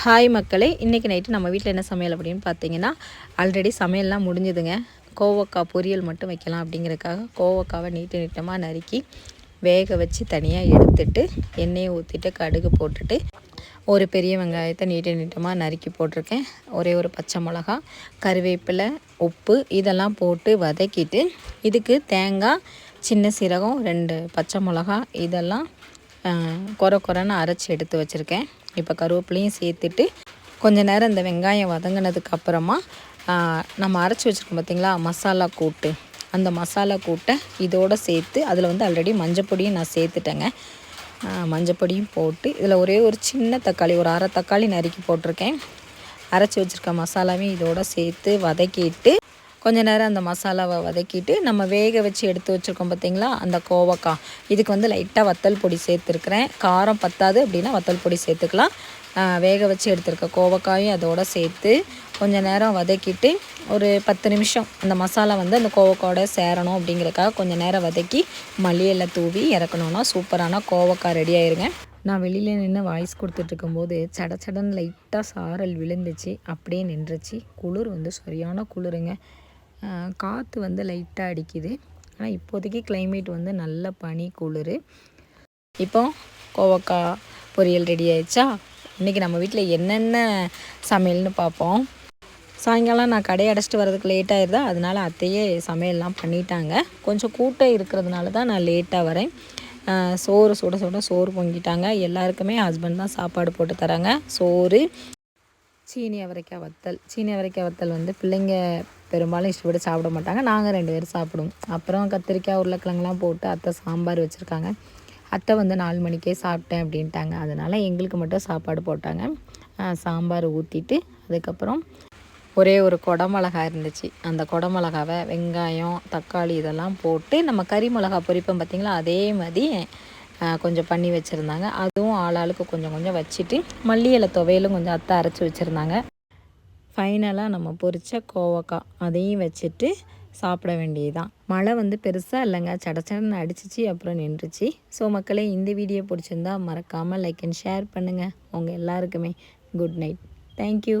Hi மக்களே இன்றைக்கி night நம்ம வீட்டில் என்ன சமையல் அப்படின்னு பார்த்தீங்கன்னா ஆல்ரெடி சமையல்லாம் முடிஞ்சுதுங்க. கோவக்காய் பொரியல் மட்டும் வைக்கலாம் அப்படிங்கிறதுக்காக கோவக்காவை நீட்டு நீட்டமாக நறுக்கி வேக வச்சு தனியாக எடுத்துட்டு எண்ணெயை ஊற்றிட்டு கடுகு போட்டுட்டு ஒரு பெரிய வெங்காயத்தை நீட்டு நீட்டமாக நறுக்கி போட்டிருக்கேன். ஒரே ஒரு பச்சை மிளகா கருவேப்பிலை உப்பு இதெல்லாம் போட்டு வதக்கிட்டு இதுக்கு தேங்காய் சின்ன சீரகம் ரெண்டு பச்சை மிளகா இதெல்லாம் குறை குறைன்னு அரைச்சி எடுத்து வச்சுருக்கேன். இப்போ கருவேப்பிலையும் சேர்த்துட்டு கொஞ்ச நேரம் இந்த வெங்காயம் வதங்கினதுக்கு அப்புறமா நம்ம அரைச்சி வச்சுருக்கோம் பார்த்திங்களா மசாலா கூட்டு. அந்த மசாலா கூட்டை இதோடு சேர்த்து அதில் வந்து ஆல்ரெடி மஞ்சப்பொடியும் நான் சேர்த்துட்டேங்க. மஞ்சப்பொடியும் போட்டு இதில் ஒரே ஒரு சின்ன தக்காளி ஒரு அரை தக்காளி நறுக்கி போட்டிருக்கேன். அரைச்சி வச்சுருக்க மசாலாவையும் இதோடு சேர்த்து வதக்கிட்டு கொஞ்ச நேரம் அந்த மசாலாவை வதக்கிட்டு நம்ம வேக வச்சு எடுத்து வச்சுருக்கோம் பார்த்திங்களா? அந்த கோவக்காய். இதுக்கு வந்து லைட்டாக வத்தல் பொடி சேர்த்துருக்குறேன். காரம் பத்தாது அப்படின்னா வத்தல் பொடி சேர்த்துக்கலாம். வேக வச்சு எடுத்துருக்க கோவக்காயும் அதோடு சேர்த்து கொஞ்சம் நேரம் வதக்கிட்டு ஒரு பத்து நிமிஷம் அந்த மசாலா வந்து அந்த கோவக்காயோட சேரணும் அப்படிங்கிறக்காக கொஞ்சம் நேரம் வதக்கி மல்லியெல்லாம் தூவி இறக்கணுன்னா சூப்பரான கோவக்காய் ரெடி ஆயிருங்க. நான் வெளியில் நின்று வாய்ஸ் கொடுத்துட்ருக்கும்போது சட சடன் லைட்டாக சாரல் விழுந்துச்சு. அப்படியே நின்றுச்சு. குளிர் வந்து சரியான குளிருங்க. காற்று வந்து லைட்டாக அடிக்குது. ஆனால் இப்போதைக்கு கிளைமேட் வந்து நல்ல பனி குளிர். இப்போ கோவக்காய் பொரியல் ரெடி ஆயிடுச்சா? இன்றைக்கி நம்ம வீட்டில் என்னென்ன சமையல்னு பார்ப்போம் சாயங்காலம் நான் கடையை அடைச்சிட்டு வரதுக்கு லேட் ஆயிருதா? அதனால் அத்தையே சமையல்லாம் பண்ணிட்டாங்க. கொஞ்சம் கூட்டம் இருக்கிறதுனால தான் நான் லேட்டாக வரேன். சோறு சுட சுட சோறு பொங்கிட்டாங்க. எல்லாருக்குமே ஹஸ்பண்ட் தான் சாப்பாடு போட்டு தராங்க. சோறு சீனி அவரைக்காய் வத்தல். சீனி அவரைக்காய் வத்தல் வந்து பிள்ளைங்க பெரும்பாலும் இஷ்டப்பட்டு சாப்பிட மாட்டாங்க. நாங்கள் ரெண்டு பேரும் சாப்பிடுவோம். அப்புறம் கத்திரிக்காய் உருளைக்கிழங்குலாம் போட்டு அத்தை சாம்பார் வச்சுருக்காங்க. அத்தை வந்து நாலு மணிக்கே சாப்பிட்டேன் அப்படின்ட்டாங்க. அதனால் எங்களுக்கு மட்டும் சாப்பாடு போட்டாங்க. சாம்பார் ஊற்றிட்டு அதுக்கப்புறம் ஒரே ஒரு குடமிளகா இருந்துச்சு. அந்த குடமிளகாவை வெங்காயம் தக்காளி இதெல்லாம் போட்டு நம்ம கறி மிளகா பொரிப்போம் பார்த்திங்களா? அதே மாதிரி கொஞ்சம் பண்ணி வச்சுருந்தாங்க. அதுவும் ஆளாளுக்கு கொஞ்சம் கொஞ்சம் வச்சுட்டு மல்லி இலை துவையலும் கொஞ்சம் அத்தை அரைச்சி வச்சுருந்தாங்க. ஃபைனலாக நம்ம பொரித்த கோவக்காய் அதையும் வச்சுட்டு சாப்பிட வேண்டியதுதான். மழை வந்து பெருசாக இல்லைங்க. சடச்சடன்னு அடிச்சிச்சு அப்புறம் நின்றுச்சு. ஸோ மக்களே இந்த வீடியோ பிடிச்சிருந்தா மறக்காமல் லைக் அண்ட் ஷேர் பண்ணுங்கள் உங்கள் எல்லாருக்குமே குட் நைட் தேங்க்யூ